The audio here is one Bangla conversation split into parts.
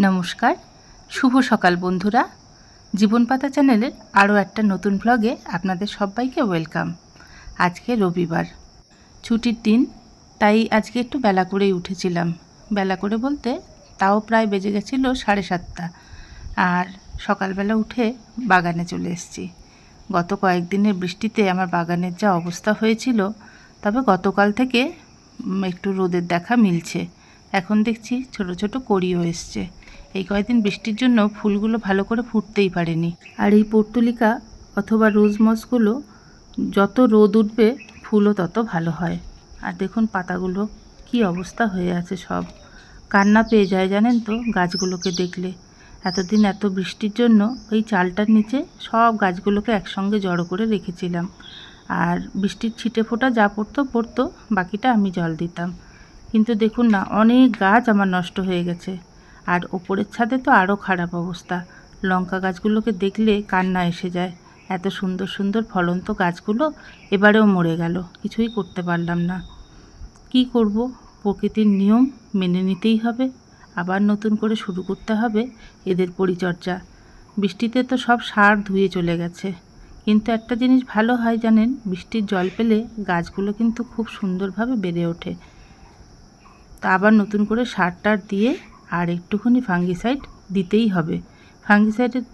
নমস্কার। শুভ সকাল বন্ধুরা। জীবন পাতা চ্যানেলের আরও একটা নতুন ব্লগে আপনাদের সবাইকে ওয়েলকাম আজকে রবিবার। ছুটির দিন, তাই আজকে একটু বেলা করেই উঠেছিলাম। বেলা করে বলতে তাও প্রায় বেজে গেছিল সাড়ে সাতটা। আর সকালবেলা উঠে বাগানে চলে এসেছি। গত কয়েকদিনের বৃষ্টিতে আমার বাগানের যা অবস্থা হয়েছিল, তবে গতকাল থেকে একটু রোদের দেখা মিলছে। এখন দেখছি ছোট ছোট কড়িও এসছে। এই কয়েকদিন বৃষ্টির জন্য ফুলগুলো ভালো করে ফুটতেই পারেনি। আর এই পর্তুলিকা অথবা রোজ রোজমসগুলো যত রোদ উঠবে, ফুলও তত ভালো হয়। আর দেখুন পাতাগুলো, কি অবস্থা হয়ে আছে সব। কান্না পেয়ে যায় জানেন তো গাছগুলোকে দেখলে। এতদিন এত বৃষ্টির জন্য ওই চালটার নিচে সব গাছগুলোকে একসঙ্গে জড়ো করে রেখেছিলাম। আর বৃষ্টির ছিটে ফোঁটা যা পড়তো পড়তো, বাকিটা আমি জল দিতাম। কিন্তু দেখুন না, অনেক গাছ আমার নষ্ট হয়ে গেছে। আর ওপরের ছাদে তো আরও খারাপ অবস্থা। লঙ্কা গাছগুলোকে দেখলে কান্না এসে যায়। এত সুন্দর সুন্দর ফলন্ত গাছগুলো এবারেও মরে গেল, কিছুই করতে পারলাম না। কি করব? প্রকৃতির নিয়ম মেনে নিতেই হবে। আবার নতুন করে শুরু করতে হবে এদের পরিচর্যা। বৃষ্টিতে তো সব সার ধুয়ে চলে গেছে। কিন্তু একটা জিনিস ভালো হয় জানেন, বৃষ্টির জল পেলে গাছগুলো কিন্তু খুব সুন্দরভাবে বেড়ে ওঠে। তা আবার নতুন করে সার টার দিয়ে আর একটুখানি ফাঙ্গিসাইড দিতেই হবে। ফাঙ্গিসাইডের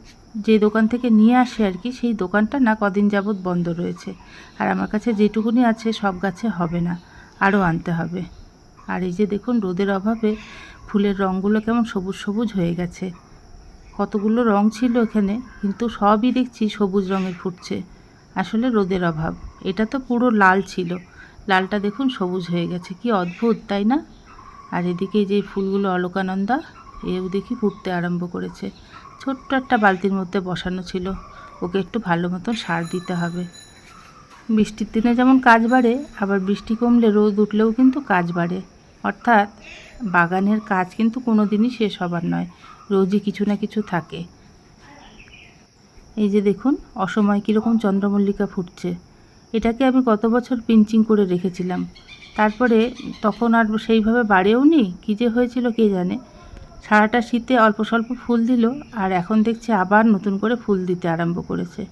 যে দোকান থেকে নিয়ে আসে আর কি, সেই দোকানটা না কদিন যাবৎ বন্ধ রয়েছে। আর আমার কাছে যেটুকুনি আছে সব গাছে হবে না, আরও আনতে হবে। আর এই যে দেখুন, রোদের অভাবে ফুলের রঙগুলো কেমন সবুজ সবুজ হয়ে গেছে। কতগুলো রং ছিল এখানে, কিন্তু সবই দেখছি সবুজ রঙে ফুটছে। আসলে রোদের অভাব। এটা তো পুরো লাল ছিল। লালটা দেখুন সবুজ হয়ে গেছে। কি অদ্ভুত, তাই না? আর এদিকে যে ফুলগুলো অলোকানন্দা, এও দেখি ফুটতে আরম্ভ করেছে। ছোট্ট একটা বালতির মধ্যে বসানো ছিল। ওকে একটু ভালো মতন সার দিতে হবে। বৃষ্টির দিনে যেমন কাজ বাড়ে, আবার বৃষ্টি কমলে রোদ উঠলেও কিন্তু কাজ বাড়ে। অর্থাৎ বাগানের কাজ কিন্তু কোনো দিনই শেষ হবার নয়, রোজই কিছু না কিছু থাকে। এই যে দেখুন, অসময় কীরকম চন্দ্রমল্লিকা ফুটছে। এটাকে আমি গত বছর পিঞ্চিং করে রেখেছিলাম। তারপরে তখন আর সেইভাবে বাড়েও নি, কী যে হয়েছিল কে জানে। সারাটা শীতে অল্প স্বল্প ফুল দিল, আর এখন দেখছি আবার নতুন করে ফুল দিতে আরম্ভ করেছে।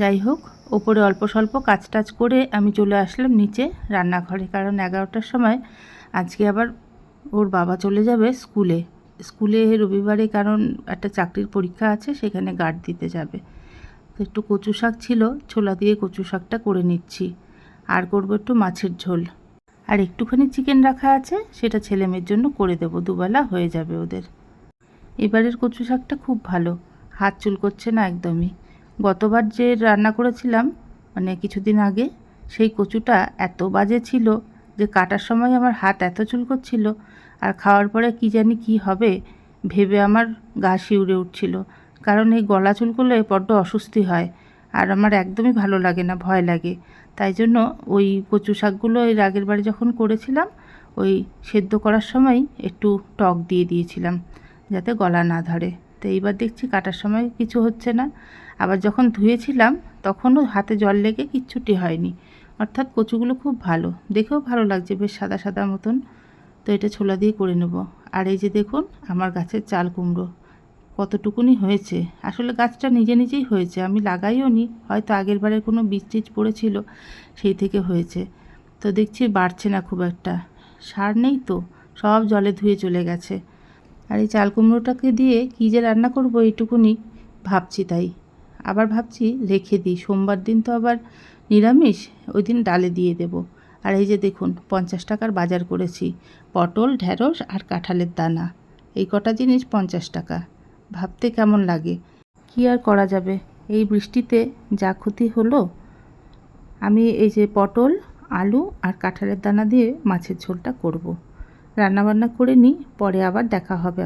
যাই হোক, ওপরে অল্প স্বল্প কাজ টাজ করে আমি চলে আসলাম নিচে রান্নাঘরে, কারণ এগারোটার সময় আজকে আবার ওর বাবা চলে যাবে স্কুলে। স্কুলে রবিবারে কারণ একটা চাকরির পরীক্ষা আছে, সেখানে গার্ড দিতে যাবে। একটু কচু শাক ছিল, ছোলা দিয়ে কচু শাকটা করে নিচ্ছি। আর করব একটু মাছের ঝোল। আর একটুখানি চিকেন রাখা আছে, সেটা ছেলে মেয়ের জন্য করে দেবো, দুবেলা হয়ে যাবে ওদের। এবারের কচু শাকটা খুব ভালো, হাত চুল করছে না একদমই। গতবার যে রান্না করেছিলাম মানে কিছুদিন আগে, সেই কচুটা এত বাজে ছিল যে কাটার সময় আমার হাত এত চুল করছিল আর খাওয়ার পরে কি জানি কি হবে, ভেবে আমার গা শিউরে উঠছিল। কারণ এই গলা চুল করলে বড্ড অস্বস্তি হয়, আর আমার একদমই ভালো লাগে না, ভয় লাগে। তাই জন্য ওই কচু শাকগুলো এর আগের বারে যখন করেছিলাম, ওই সেদ্ধ করার সময় একটু টক দিয়ে দিয়েছিলাম যাতে গলা না ধরে। তো এইবার দেখছি কাটার সময় কিছু হচ্ছে না। আবার যখন ধুয়েছিলাম, তখনও হাতে জল লেগে কিচ্ছুটি হয়নি। অর্থাৎ কচুগুলো খুব ভালো। দেখেও ভালো লাগছে, বেশ সাদা সাদা মতন। তো এটা ছোলা দিয়ে করে নেব। আর এই যে দেখুন, আমার গাছের চাল কুমড়ো। কতটুকুনি হয়েছে? আসলে গাছটা নিজে নিজেই হয়েছে, আমি লাগাইও নি। হয়তো আগের বারে কোনো বীজ টিজ পড়েছিল, সেই থেকে হয়েছে। তো দেখছি বাড়ছে না খুব একটা। সার নেই তো, সব জলে ধুয়ে চলে গেছে। আর এই চাল কুমড়োটাকে দিয়ে কী যে রান্না করব এইটুকুনি ভাবছি তাই। আবার ভাবছি রেখে দিই, সোমবার দিন তো আবার নিরামিষ, ওই দিন ডালে দিয়ে দেব। আর এই যে দেখুন, পঞ্চাশ টাকার বাজার করেছি, পটল ঢ্যাঁড়স আর কাঁঠালের দানা। এই কটা জিনিস পঞ্চাশ টাকা। ভাবতে কেমন লাগে? কি আর করা যাবে? এই বৃষ্টিতে যা ক্ষতি হলো? আমি এই যে পটল আলু আর কাঁঠালের দানা দিয়ে মাছের ঝোলটা করব। রান্নাবান্না করে নিই পরে আবার দেখা হবে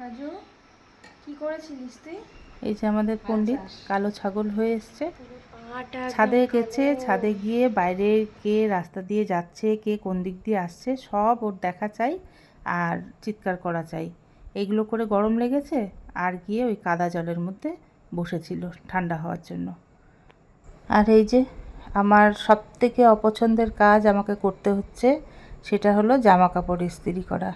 রাজু কি করেছিলিস তুই? এই যে আমাদের পণ্ডিত কালো ছাগল হয়ে এসছে। ছাদে গেছে ছাদে গিয়ে বাইরে কে রাস্তা দিয়ে যাচ্ছে কে কোন দিক দিয়ে আসছে সব ওর দেখা চাই। আর চিৎকার করা চাই। এইগুলো করে গরম লেগেছে আর গিয়ে ওই কাদা জলের মধ্যে বসেছিল ঠান্ডা হওয়ার জন্য। আর এই যে আমার সব থেকে অপছন্দের কাজ আমাকে করতে হচ্ছে সেটা হলো জামা কাপড় ইস্ত্রি করা।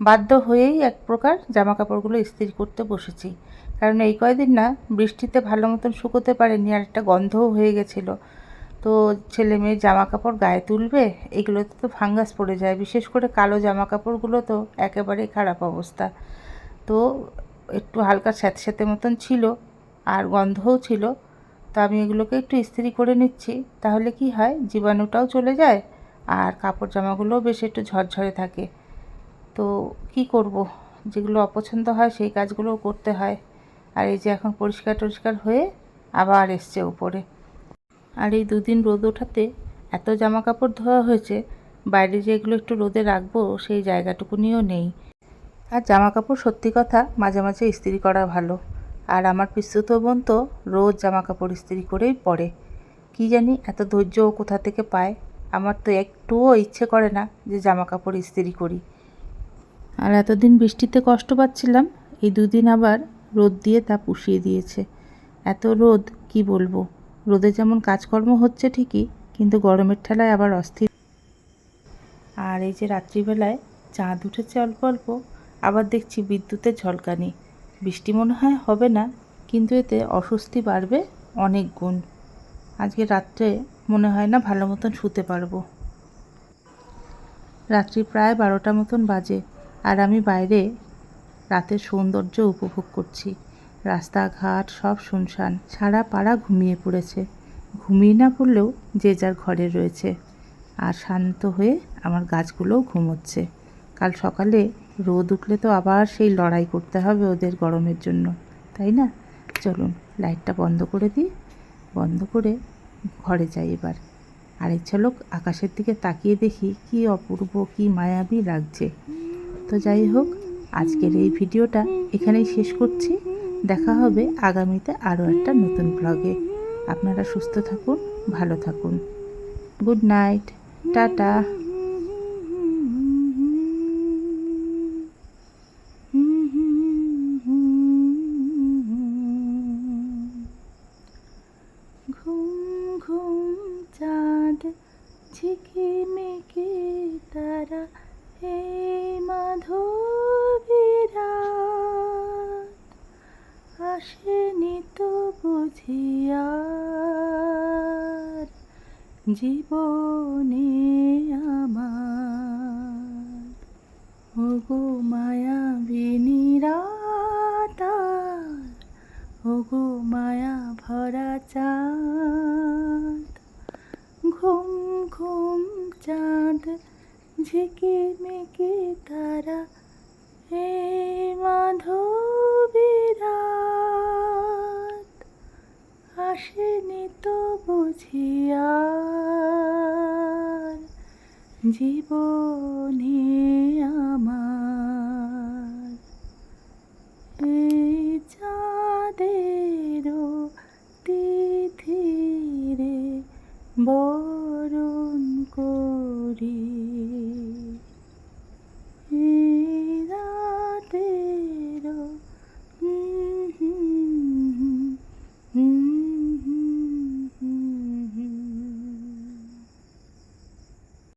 বাধ্য হয়েই এক প্রকার জামা কাপড়গুলো ইস্ত্রি করতে বসেছি। কারণ এই কয়দিন না বৃষ্টিতে ভালো মতন শুকোতে পারেনি আর একটা গন্ধও হয়ে গেছিল। তো ছেলে মেয়ের জামা কাপড় গায়ে তুলবে, এগুলোতে তো ফাঙ্গাস পড়ে যায়, বিশেষ করে কালো জামা কাপড়গুলো তো একেবারেই খারাপ অবস্থা। তো একটু হালকা স্যাঁতে স্যাঁতে মতন ছিল, আর গন্ধও ছিল। তো আমি এগুলোকে একটু ইস্ত্রি করে নিচ্ছি, তাহলে কি হয়, জীবাণুটাও চলে যায়, আর কাপড় জামাগুলোও বেশ একটু ঝরঝরে থাকে। তো কি করব, যেগুলো অপছন্দ হয় সেই কাজগুলোও করতে হয়। আর এই যে এখন পরিষ্কার টরিষ্কার হয়ে আবার এসছে উপরে। আর এই দুদিন রোদ ওঠাতে এত জামা কাপড় ধোয়া হয়েছে, বাইরে যেগুলো একটু রোদে রাখব সেই জায়গাটুকুনিও নেই। আর জামা কাপড় সত্যি কথা মাঝে মাঝে ইস্ত্রি করা ভালো। আর আমার পিস্তুত বোন তো রোজ জামা কাপড় ইস্ত্রি করেই পরে কি জানি এত ধৈর্য ও কোথা থেকে পায়, আমার তো একটুও ইচ্ছে করে না যে জামা কাপড় ইস্ত্রি করি। আর এতদিন বৃষ্টিতে কষ্ট পাচ্ছিলাম, এই দুদিন আবার রোদ দিয়ে তা পুষিয়ে দিয়েছে। এত রোদ, কি বলব? রোদে যেমন কাজকর্ম হচ্ছে ঠিকই, কিন্তু গরমের ঠেলায় আবার অস্থির। আর এই যে রাত্রিবেলায় চাঁদ উঠেছে অল্প অল্প, আবার দেখছি বিদ্যুতের ঝলকানি। বৃষ্টি মনে হয় হবে না, কিন্তু এতে অস্বস্তি বাড়বে অনেক গুণ। আজকে রাত্রে মনে হয় না ভালো মতন শুতে পারব। রাত্রি প্রায় বারোটা মতন বাজে, আর আমি বাইরে রাতের সৌন্দর্য উপভোগ করছি। রাস্তাঘাট, সব শুনশান, সারা পাড়া ঘুমিয়ে পড়েছে। ঘুমিয়ে না পড়লেও যে যার ঘরে রয়েছে। আর শান্ত হয়ে আমার গাছগুলোও ঘুমোচ্ছে। কাল সকালে রোদ উঠলে তো আবার সেই লড়াই করতে হবে ওদের গরমের জন্য, তাই না? চলুন, লাইটটা বন্ধ করে দিই। বন্ধ করে ঘরে যাই এবার। আর এই ঝলক আকাশের দিকে তাকিয়ে দেখি কি অপূর্ব, কি মায়াবী লাগছে। তো যাই হোক, আজকের এই ভিডিওটা এখানেই শেষ করছি। দেখা হবে আগামীতে আরও একটা নতুন ব্লগে আপনারা সুস্থ থাকুন, ভালো থাকুন। Good night, tata. আসেনি তো বুঝিয়ার জীবনে আমার। ওগো মায়াবিনী রাতার ওগো মায়া ভরা চাঁদ। ঘুম ঘুম চাঁদ ঝিকি ঝিকিমিকি তারা হে মাধবীরাত আসেনি তো বুঝিয়া জীবনে